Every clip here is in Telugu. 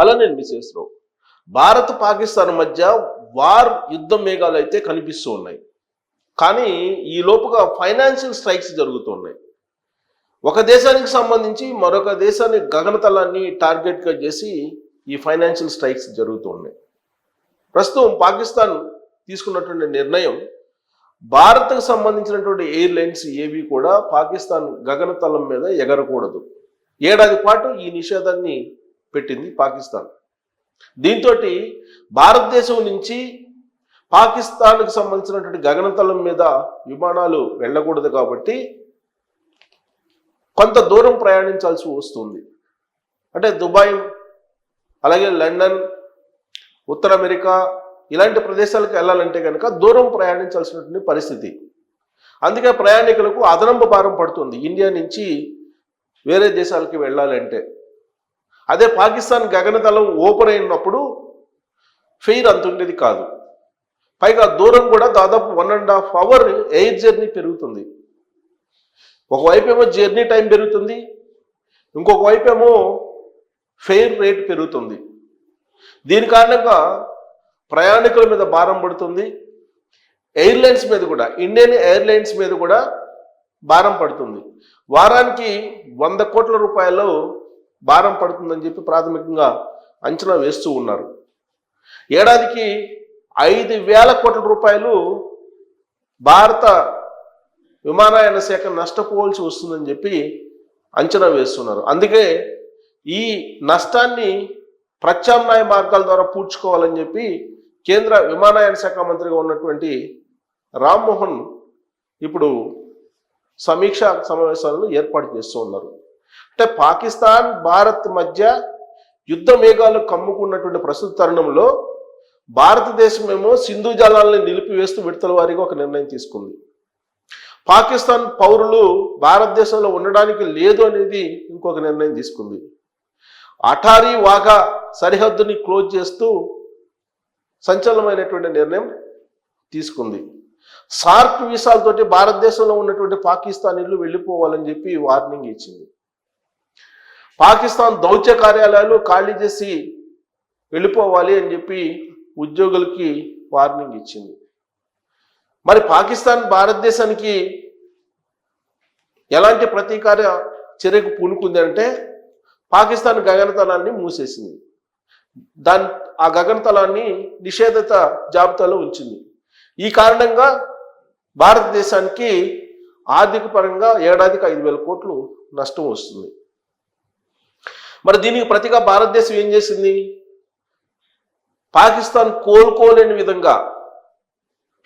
హలో నేను విశ్వేశ్వరరావు భారత్ పాకిస్తాన్ మధ్య వార్ యుద్ధ మేఘాలు అయితే కనిపిస్తూ ఉన్నాయి. కానీ ఈ లోపుగా ఫైనాన్షియల్ స్ట్రైక్స్ జరుగుతున్నాయి ఒక దేశానికి సంబంధించి మరొక దేశాన్ని గగనతలాన్ని టార్గెట్గా చేసి ఈ ఫైనాన్షియల్ స్ట్రైక్స్ జరుగుతున్నాయి ప్రస్తుతం పాకిస్తాన్ తీసుకున్నటువంటి నిర్ణయం భారత్కు సంబంధించినటువంటి ఎయిర్లైన్స్ ఏవి కూడా పాకిస్తాన్ గగనతలం మీద ఎగరకూడదు. ఏడాది పాటు ఈ నిషేధాన్ని పెట్టింది పాకిస్తాన్. దీంతో భారతదేశం నుంచి పాకిస్తాన్కి సంబంధించినటువంటి గగనతలం మీద విమానాలు వెళ్ళకూడదు కాబట్టి కొంత దూరం ప్రయాణించాల్సి వస్తుంది. అంటే దుబాయ్ అలాగే లండన్ ఉత్తర అమెరికా ఇలాంటి ప్రదేశాలకు వెళ్ళాలంటే కనుక దూరం ప్రయాణించాల్సినటువంటి పరిస్థితి. అందుకే ప్రయాణికులకు అదనంపు భారం పడుతుంది. ఇండియా నుంచి వేరే దేశాలకి వెళ్ళాలంటే. అదే పాకిస్తాన్ గగనతలం ఓపెన్ అయినప్పుడు ఫెయిర్ అంత ఉండేది కాదు. పైగా దూరం కూడా దాదాపు one and half hour air journey పెరుగుతుంది. ఒకవైపు ఏమో జర్నీ టైం పెరుగుతుంది ఇంకొక వైపు ఏమో ఫెయిర్ రేట్ పెరుగుతుంది. దీని కారణంగా ప్రయాణికుల మీద భారం పడుతుంది ఎయిర్లైన్స్ మీద కూడా ఇండియన్ ఎయిర్లైన్స్ మీద కూడా భారం పడుతుంది. వారానికి వంద కోట్ల రూపాయలు భారం పడుతుందని చెప్పి ప్రాథమికంగా అంచనా వేస్తూ ఉన్నారు. ఏడాదికి ఐదు వేల కోట్ల రూపాయలు భారత విమానయాన శాఖ నష్టపోవాల్సి వస్తుందని చెప్పి అంచనా వేస్తున్నారు. అందుకే ఈ నష్టాన్ని ప్రత్యామ్నాయ మార్గాల ద్వారా పూడ్చుకోవాలని చెప్పి కేంద్ర విమానయాన శాఖ మంత్రిగా ఉన్నటువంటి రామ్మోహన్ ఇప్పుడు సమీక్ష సమావేశాలను ఏర్పాటు చేస్తూ ఉన్నారు. అంటే పాకిస్తాన్ భారత్ మధ్య యుద్ధ మేఘాలు కమ్ముకున్నటువంటి ప్రస్తుత తరుణంలో భారతదేశం ఏమో సింధు జలాలని నిలిపివేస్తూ విడతల వారిగా ఒక నిర్ణయం తీసుకుంది. పాకిస్తాన్ పౌరులు భారతదేశంలో ఉండడానికి లేదు అనేది ఇంకొక నిర్ణయం తీసుకుంది. అటారీ వాఘా సరిహద్దుని క్లోజ్ చేస్తూ సంచలనమైనటువంటి నిర్ణయం తీసుకుంది. సార్క్ వీసాలతోటి భారతదేశంలో ఉన్నటువంటి పాకిస్తానీలు వెళ్ళిపోవాలని చెప్పి వార్నింగ్ ఇచ్చింది. పాకిస్తాన్ దౌత్య కార్యాలయాలు ఖాళీ చేసి వెళ్ళిపోవాలి అని చెప్పి ఉద్యోగులకి వార్నింగ్ ఇచ్చింది. మరి పాకిస్తాన్ భారతదేశానికి ఎలాంటి ప్రతీకార చర్యకు పూనుకుంది అంటే పాకిస్తాన్ గగనతలాన్ని మూసేసింది. దాని ఆ గగనతలాన్ని నిషేధిత జాబితాలో ఉంచింది. ఈ కారణంగా భారతదేశానికి ఆర్థిక పరంగా ఏడాదికి ఐదు వేల కోట్లు నష్టం వస్తుంది. మరి దీనికి ప్రతిగా భారతదేశం ఏం చేసింది? పాకిస్తాన్ కోలుకోలేని విధంగా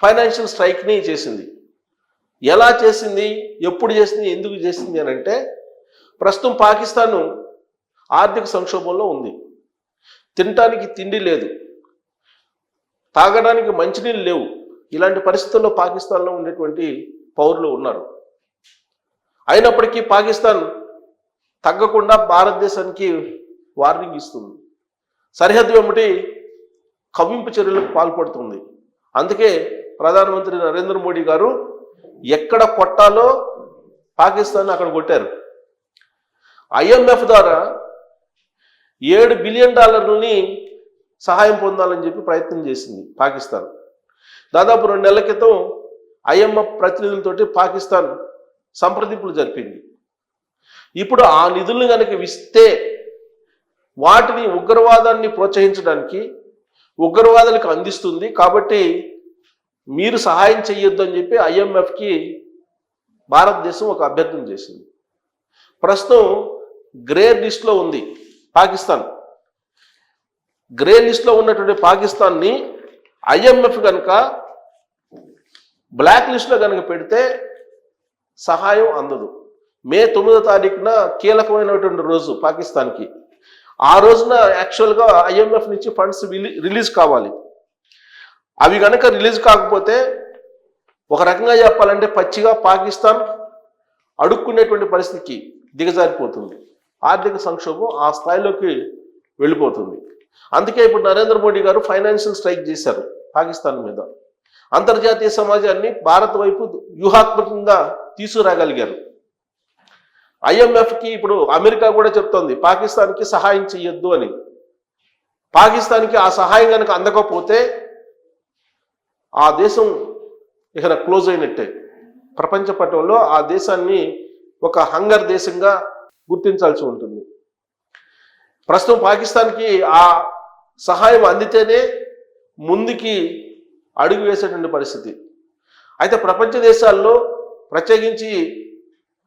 ఫైనాన్షియల్ స్ట్రైక్ని చేసింది. ఎలా చేసింది? ఎప్పుడు చేసింది? ఎందుకు చేసింది అని అంటే ప్రస్తుతం పాకిస్తాను ఆర్థిక సంక్షోభంలో ఉంది. తినటానికి తిండి లేదు. తాగడానికి మంచినీళ్ళు లేవు. ఇలాంటి పరిస్థితుల్లో పాకిస్తాన్లో ఉండేటువంటి పౌరులు ఉన్నారు. అయినప్పటికీ పాకిస్తాన్ తగ్గకుండా భారతదేశానికి వార్నింగ్ ఇస్తుంది. సరిహద్దు ఏమిటి? కవింపు చర్యలకు పాల్పడుతుంది. అందుకే ప్రధానమంత్రి నరేంద్ర మోడీ గారు ఎక్కడ కొట్టాలో పాకిస్తాన్ అక్కడ కొట్టారు. ఐఎంఎఫ్ ద్వారా ఏడు బిలియన్ డాలర్లని సహాయం పొందాలని చెప్పి ప్రయత్నం చేసింది పాకిస్తాన్. దాదాపు రెండు నెలల క్రితం ఐఎంఎఫ్ ప్రతినిధులతోటి పాకిస్తాన్ సంప్రదింపులు జరిపింది. ఇప్పుడు ఆ నిధులను కనుక ఇస్తే వాటిని ఉగ్రవాదాన్ని ప్రోత్సహించడానికి ఉగ్రవాదులకు అందిస్తుంది కాబట్టి మీరు సహాయం చెయ్యొద్దు అని చెప్పి ఐఎంఎఫ్కి భారతదేశం ఒక అభ్యర్థన చేసింది. ప్రస్తుతం గ్రే లిస్ట్లో ఉంది పాకిస్తాన్. గ్రే లిస్ట్లో ఉన్నటువంటి పాకిస్తాన్ని ఐఎంఎఫ్ కనుక బ్లాక్ లిస్ట్లో కనుక పెడితే సహాయం అందదు. మే తొమ్మిదో తారీఖున కీలకమైనటువంటి రోజు పాకిస్తాన్కి. ఆ రోజున యాక్చువల్గా ఐఎంఎఫ్ నుంచి ఫండ్స్ రిలీజ్ కావాలి. అవి కనుక రిలీజ్ కాకపోతే ఒక రకంగా చెప్పాలంటే పచ్చిగా పాకిస్తాన్ అడుక్కునేటువంటి పరిస్థితికి దిగజారిపోతుంది. ఆర్థిక సంక్షోభం ఆ స్థాయిలోకి వెళ్ళిపోతుంది. అందుకే ఇప్పుడు నరేంద్ర మోడీ గారు ఫైనాన్షియల్ స్ట్రైక్ చేశారు పాకిస్తాన్ మీద. అంతర్జాతీయ సమాజాన్ని భారత్ వైపు వ్యూహాత్మకంగా తీసుకురాగలిగారు. ఐఎంఎఫ్కి ఇప్పుడు అమెరికా కూడా చెప్తోంది పాకిస్తాన్కి సహాయం చేయొద్దు అని. పాకిస్తాన్కి ఆ సహాయం కనుక అందకపోతే ఆ దేశం ఇక క్లోజ్ అయినట్టే. ప్రపంచ పటంలో ఆ దేశాన్ని ఒక హంగర్ దేశంగా గుర్తించాల్సి ఉంటుంది. ప్రస్తుతం పాకిస్తాన్కి ఆ సహాయం అందితేనే ముందుకి అడుగు వేసేటువంటి పరిస్థితి. అయితే ప్రపంచ దేశాల్లో ప్రత్యేకించి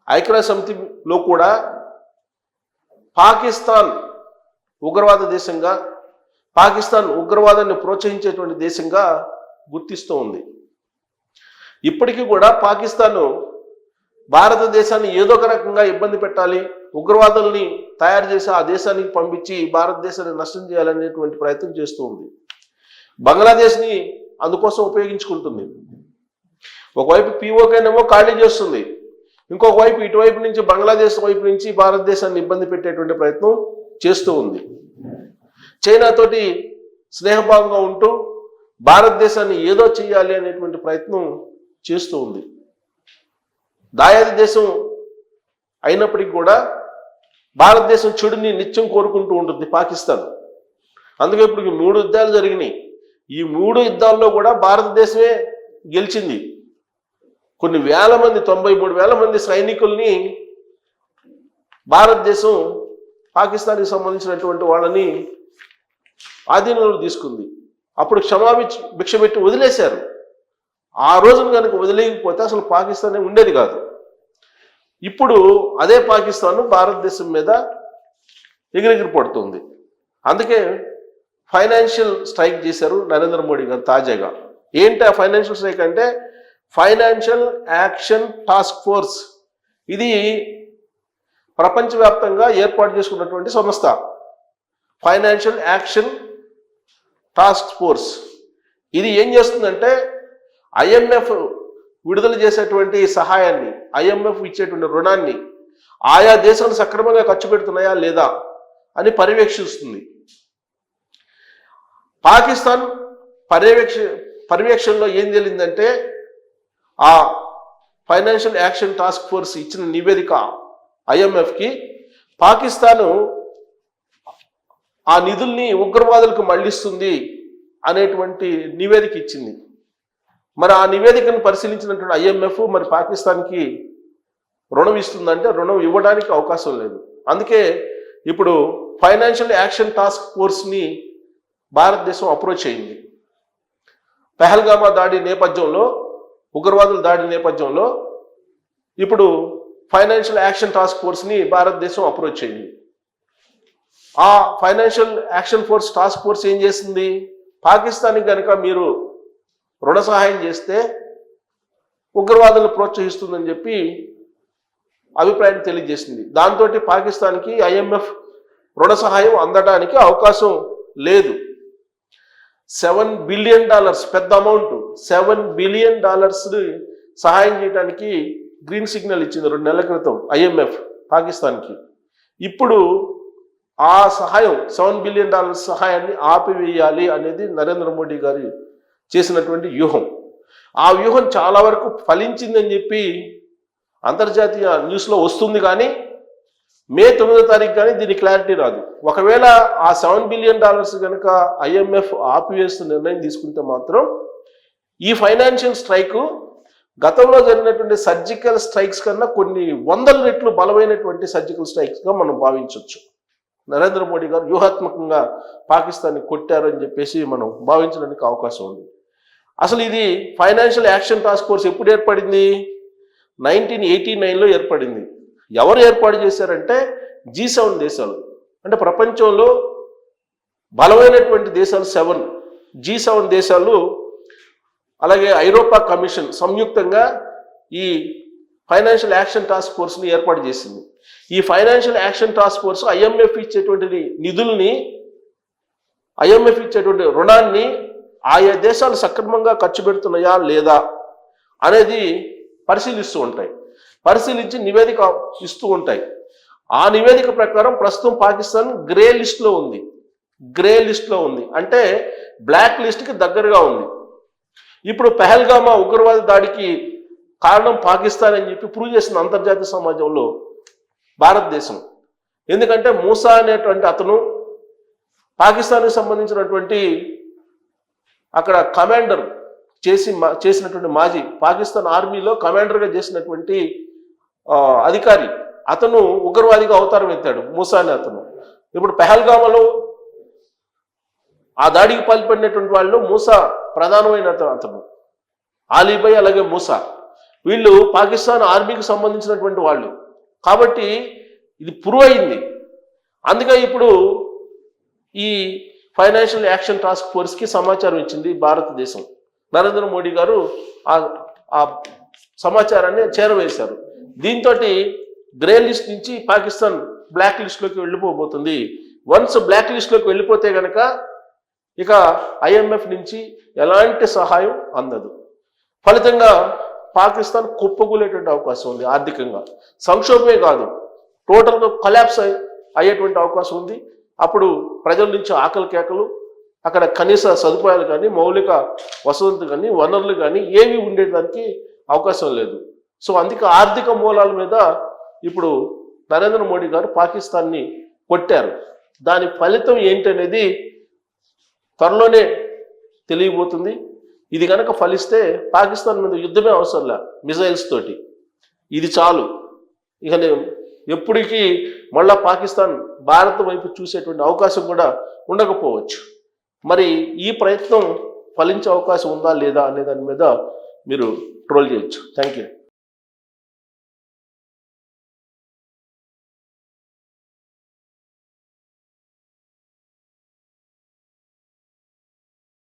ఐక్యరాజ్య సమితిలో కూడా పాకిస్తాన్ ఉగ్రవాద దేశంగా పాకిస్తాన్ ఉగ్రవాదాన్ని ప్రోత్సహించేటువంటి దేశంగా గుర్తిస్తూ ఉంది. ఇప్పటికీ కూడా పాకిస్తాను భారతదేశాన్ని ఏదో ఒక రకంగా ఇబ్బంది పెట్టాలి ఉగ్రవాదుల్ని తయారు చేసి ఆ దేశానికి పంపించి భారతదేశాన్ని నష్టం చేయాలనేటువంటి ప్రయత్నం చేస్తూ ఉంది. బంగ్లాదేశ్ని అందుకోసం ఉపయోగించుకుంటుంది. ఒకవైపు పీఓకేనేమో ఖాళీ చేస్తుంది. ఇంకొక వైపు ఇటువైపు నుంచి బంగ్లాదేశ్ వైపు నుంచి భారతదేశాన్ని ఇబ్బంది పెట్టేటువంటి ప్రయత్నం చేస్తూ ఉంది. చైనాతోటి స్నేహభావంగా ఉంటూ భారతదేశాన్ని ఏదో చేయాలి అనేటువంటి ప్రయత్నం చేస్తూ ఉంది. దాయాది దేశం అయినప్పటికీ కూడా భారతదేశం చెడుని నిత్యం కోరుకుంటూ ఉంటుంది పాకిస్తాన్. అందుకే ఇప్పుడు మూడు యుద్ధాలు జరిగినాయి. ఈ మూడు యుద్ధాల్లో కూడా భారతదేశమే గెలిచింది. కొన్ని వేల మంది తొంభై మూడు వేల మంది సైనికుల్ని భారతదేశం పాకిస్తాన్కి సంబంధించినటువంటి వాళ్ళని ఆధీనంలో తీసుకుంది. అప్పుడు క్షమాభిక్ష భిక్ష పెట్టి వదిలేశారు. ఆ రోజున కనుక వదిలేయకపోతే అసలు పాకిస్తానే ఉండేది కాదు. ఇప్పుడు అదే పాకిస్తాన్ భారతదేశం మీద ఎగిరెగిరి పడుతుంది అందుకే ఫైనాన్షియల్ స్ట్రైక్ చేశారు నరేంద్ర మోడీ గారు తాజాగా. ఏంటి ఆ ఫైనాన్షియల్ స్ట్రైక్ అంటే ఫైనాన్షియల్ యాక్షన్ టాస్క్ ఫోర్స్. ఇది ప్రపంచవ్యాప్తంగా ఏర్పాటు చేసుకున్నటువంటి సంస్థ. Financial action task force. ఇది ఏం చేస్తుందంటే ఐఎంఎఫ్ విడుదల చేసేటువంటి సహాయాన్ని ఐఎంఎఫ్ ఇచ్చేటువంటి రుణాన్ని ఆయా దేశాలు సక్రమంగా ఖర్చు పెడుతున్నాయా లేదా అని పర్యవేక్షిస్తుంది. పాకిస్తాన్ పర్యవేక్ష పర్యవేక్షణలో ఏం తెలిందంటే ఆ ఫైనాన్షియల్ యాక్షన్ టాస్క్ ఫోర్స్ ఇచ్చిన నివేదిక ఐఎంఎఫ్కి పాకిస్తాను ఆ నిధుల్ని ఉగ్రవాదులకు మళ్ళిస్తుంది అనేటువంటి నివేదిక ఇచ్చింది. మరి ఆ నివేదికను పరిశీలించినటువంటి ఐఎంఎఫ్ మరి పాకిస్తాన్కి రుణం ఇస్తుందంటే రుణం ఇవ్వడానికి అవకాశం లేదు. అందుకే ఇప్పుడు ఫైనాన్షియల్ యాక్షన్ టాస్క్ ఫోర్స్ని భారతదేశం అప్రోచ్ అయింది. పెహల్గామా దాడి నేపథ్యంలో ఉగ్రవాదులు దాడి నేపథ్యంలో ఇప్పుడు ఫైనాన్షియల్ యాక్షన్ టాస్క్ ఫోర్స్ని భారతదేశం అప్రోచ్ అయింది. ఆ financial action force task force ఏం చేసింది? పాకిస్తాన్కి కనుక మీరు రుణ సహాయం చేస్తే ఉగ్రవాదులను ప్రోత్సహిస్తుందని చెప్పి అభిప్రాయం తెలియజేసింది. దాంతో పాకిస్తాన్కి ఐఎంఎఫ్ రుణ సహాయం అందడానికి అవకాశం లేదు. సెవెన్ బిలియన్ డాలర్స్ పెద్ద అమౌంట్. సెవెన్ బిలియన్ డాలర్స్ సహాయం చేయడానికి గ్రీన్ సిగ్నల్ ఇచ్చింది రెండు నెలల క్రితం ఐఎంఎఫ్ పాకిస్తాన్కి. ఇప్పుడు ఆ సహాయం సెవెన్ బిలియన్ డాలర్స్ సహాయాన్ని ఆపివేయాలి అనేది నరేంద్ర మోడీ గారి చేసినటువంటి వ్యూహం. ఆ వ్యూహం చాలా వరకు ఫలించిందని చెప్పి అంతర్జాతీయ న్యూస్లో వస్తుంది కానీ మే తొమ్మిదో తారీఖు కానీ దీని క్లారిటీ రాదు. ఒకవేళ ఆ సెవెన్ బిలియన్ డాలర్స్ కనుక ఐఎంఎఫ్ ఆపివేస్తూ నిర్ణయం తీసుకుంటే మాత్రం ఈ ఫైనాన్షియల్ స్ట్రైక్ గతంలో జరిగినటువంటి సర్జికల్ స్ట్రైక్స్ కన్నా కొన్ని వందల రెట్లు బలమైనటువంటి సర్జికల్ స్ట్రైక్స్గా మనం భావించవచ్చు నరేంద్ర మోడీ గారు వ్యూహాత్మకంగా పాకిస్తాన్ని కొట్టారని చెప్పేసి మనం భావించడానికి అవకాశం ఉంది. అసలు ఇది ఫైనాన్షియల్ యాక్షన్ టాస్క్ ఫోర్స్ ఎప్పుడు ఏర్పడింది? నైన్టీన్ ఎయిటీ నైన్లో ఏర్పడింది. ఎవరు ఏర్పాటు చేశారంటే జీ సెవెన్ దేశాలు. అంటే ప్రపంచంలో బలమైనటువంటి దేశాలు సెవెన్. జీ సెవెన్ దేశాలు అలాగే ఐరోపా కమిషన్ సంయుక్తంగా ఈ ఫైనాన్షియల్ యాక్షన్ టాస్క్ ఫోర్స్ని ఏర్పాటు చేసింది. ఈ financial action task force IMF ఇచ్చేటువంటి నిధుల్ని ఐఎంఎఫ్ ఇచ్చేటువంటి రుణాన్ని ఆయా దేశాలు సక్రమంగా ఖర్చు పెడుతున్నాయా లేదా అనేది పరిశీలిస్తూ ఉంటాయి. పరిశీలించి నివేదిక ఇస్తూ ఉంటాయి. ఆ నివేదిక ప్రకారం ప్రస్తుతం పాకిస్తాన్ గ్రే లిస్ట్లో ఉంది. గ్రే లిస్ట్లో ఉంది. అంటే బ్లాక్ లిస్ట్కి దగ్గరగా ఉంది. ఇప్పుడు పెహల్గామా ఉగ్రవాద దాడికి కారణం పాకిస్తాన్ అని చెప్పి ప్రూవ్ చేసిన అంతర్జాతీయ సమాజంలో భారతదేశం. ఎందుకంటే మూసా అనేటువంటి అతను పాకిస్తాన్కి సంబంధించినటువంటి అక్కడ కమాండర్ చేసి మా- చేసినటువంటి మాజీ పాకిస్తాన్ ఆర్మీలో కమాండర్గా చేసినటువంటి అధికారి. అతను ఉగ్రవాదిగా అవతారం ఎత్తాడు మూసా అనే అతను. ఇప్పుడు పెహల్గామలో ఆ దాడికి పాల్పడినటువంటి వాళ్ళు మూసా ప్రధానమైన అతను. ఆలీబై అలాగే మూసా. వీళ్ళు పాకిస్తాన్ ఆర్మీకి సంబంధించినటువంటి వాళ్ళు. కాబట్టి ఇది ప్రూవ్ అయింది అందుకే ఇప్పుడు ఈ ఫైనాన్షియల్ యాక్షన్ టాస్క్ ఫోర్స్కి సమాచారం ఇచ్చింది భారతదేశం. నరేంద్ర మోడీ గారు ఆ సమాచారాన్ని చేరవేశారు. దీంతో గ్రే లిస్ట్ నుంచి పాకిస్తాన్ బ్లాక్ లిస్ట్లోకి వెళ్ళిపోబోతుంది. వన్స్ బ్లాక్ లిస్ట్లోకి వెళ్ళిపోతే గనక ఇక ఐఎంఎఫ్ నుంచి ఎలాంటి సహాయం అందదు. ఫలితంగా పాకిస్తాన్ కుప్పకూలేటువంటి అవకాశం ఉంది ఆర్థికంగా. సంక్షోభమే కాదు టోటల్గా కొలాప్స్ అయ్యేటువంటి అవకాశం ఉంది. అప్పుడు ప్రజల నుంచి ఆకలి కేకలు అక్కడ కనీస సదుపాయాలు కానీ మౌలిక వసతులు కానీ వనరులు కానీ ఏవి ఉండేదానికి అవకాశం లేదు. సో అందుకే ఆర్థిక మూలాల మీద ఇప్పుడు నరేంద్ర మోడీ గారు పాకిస్తాన్ని కొట్టారు. దాని ఫలితం ఏంటనేది త్వరలోనే తెలియబోతుంది. ఇది కనుక ఫలిస్తే పాకిస్తాన్ మీద యుద్ధమే అవసరంలే మిజైల్స్ తోటి. ఇది చాలు. ఇక ఎప్పటికీ మళ్ళా పాకిస్తాన్ భారత్ వైపు చూసేటువంటి అవకాశం కూడా ఉండకపోవచ్చు. మరి ఈ ప్రయత్నం ఫలించే అవకాశం ఉందా లేదా అనే దాని మీద మీరు ట్రోల్ చేయొచ్చు. Thank you